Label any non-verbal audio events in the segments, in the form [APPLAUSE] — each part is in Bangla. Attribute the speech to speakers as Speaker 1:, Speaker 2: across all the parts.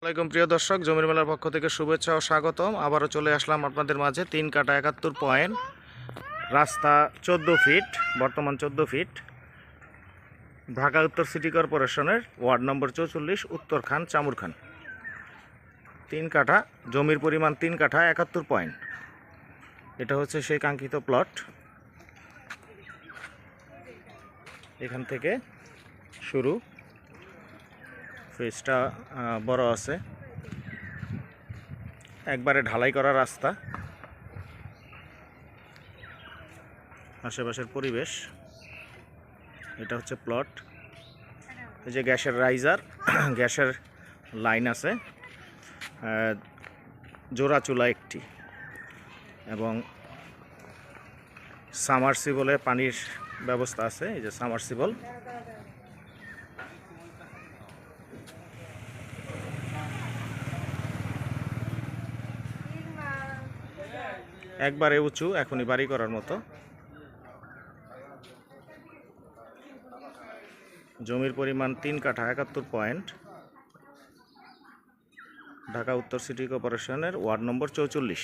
Speaker 1: আসসালামাইকুম প্রিয় দর্শক, জমির মেলার পক্ষ থেকে শুভেচ্ছা ও স্বাগতম। আবারও চলে আসলাম আপনাদের মাঝে তিন কাটা একাত্তর পয়েন্ট, রাস্তা চোদ্দ ফিট, বর্তমান চোদ্দ ফিট, ঢাকা উত্তর সিটি কর্পোরেশনের ওয়ার্ড নম্বর চৌচল্লিশ উত্তরখান চামুরখান তিন কাঠা, জমির পরিমাণ তিন কাঠা, একাত্তর পয়েন্ট। এটা হচ্ছে সেই কাঙ্ক্ষিত প্লট। এখান থেকে শুরু। ফেসটা বড় আছে। একবারে ঢালাই করা রাস্তা। আশেপাশের পরিবেশ। এটা হচ্ছে প্লট। এই যে গ্যাসের রাইজার, [CLEARS THROAT] গ্যাসের লাইন আছে। জোড়া চুলা একটি। এবং সামারসিবলে পানির ব্যবস্থা আছে। এই যে সামারসিবল একবারে উঁচু এখনই বাড়ি করার মতো। জমির পরিমাণ তিন কাঠা একাত্তর পয়েন্ট। ঢাকা উত্তর সিটি কর্পোরেশনের ওয়ার্ড নম্বর চৌচল্লিশ।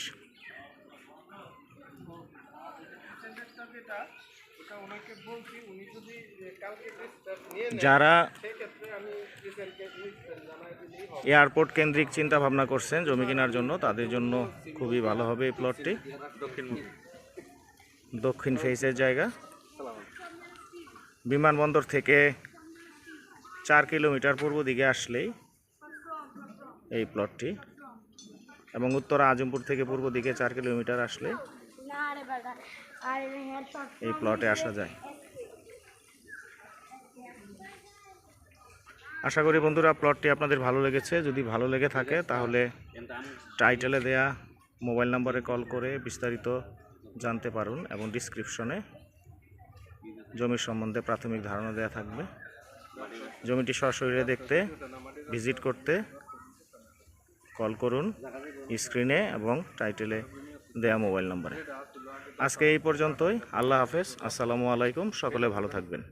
Speaker 1: যারা এয়ারপোর্ট কেন্দ্রিক চিন্তা ভাবনা করছেন জমি কেনার জন্য। তাদের জন্য খুবই ভালো হবে এই প্লটটি। দক্ষিণ ফেসের জায়গা। বিমানবন্দর থেকে চার কিলোমিটার পূর্ব দিকে আসলেই এই প্লটটি। এবং উত্তরা আজমপুর থেকে পূর্ব দিকে চার কিলোমিটার আসলে এই প্লটে আসা যায়। আশা করি বন্ধুরা প্লটটি আপনাদের ভালো লেগেছে। যদি ভালো লেগে থাকে, তাহলে টাইটেলে দেয়া মোবাইল নাম্বারে কল করে বিস্তারিত জানতে পারুন এবং ডিসক্রিপশনে জমির সম্বন্ধে প্রাথমিক ধারণা দেওয়া থাকবে। জমিটি সশরীরে দেখতে ভিজিট করতে কল করুন স্ক্রিনে এবং টাইটেলে দেয়া মোবাইল নম্বরে আজকে এই পর্যন্তই। আল্লাহ হাফেজ। আসসালামু আলাইকুম। সকলে ভালো থাকবেন।